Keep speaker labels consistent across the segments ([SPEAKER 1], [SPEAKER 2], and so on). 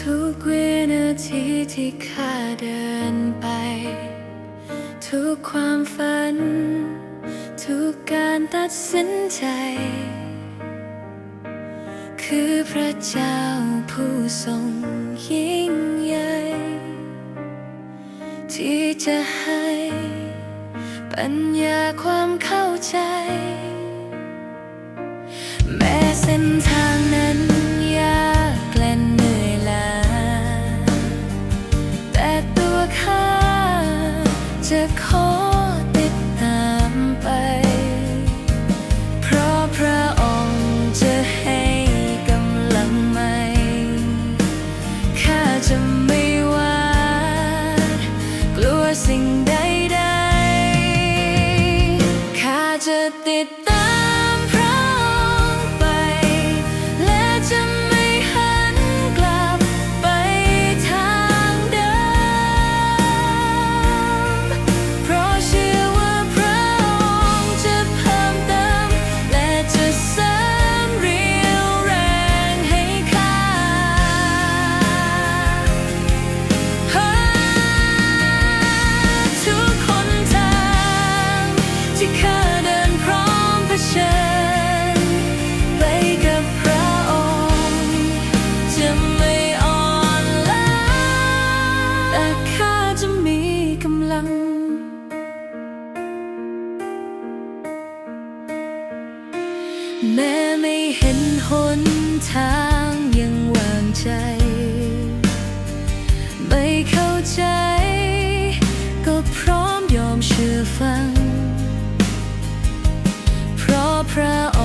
[SPEAKER 1] ทุกวินาทีที่ข้าเดินไป ทุกความฝัน ทุกการตัดสินใจ คือพระเจ้าผู้ทรงยิ่งใหญ่ ที่จะให้ ปัญญาความเข้าใจา กำลังแม้ไม่เห็นหนทางยังวางใจ ไม่เข้าใจ ก็พร้อมยอมเชื่อฟัง เพราะพระอ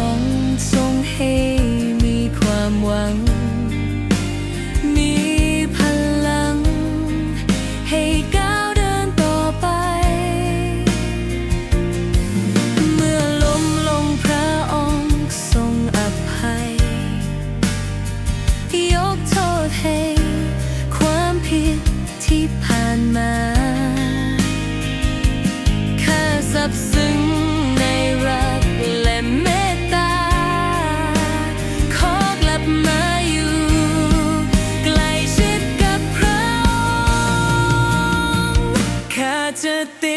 [SPEAKER 1] ที่ผ่านมาข้าสับสึงในรักและเมตตา ขอกลับมาอยู่ ใกล้ชิดกับพระองค์ข้าจะติด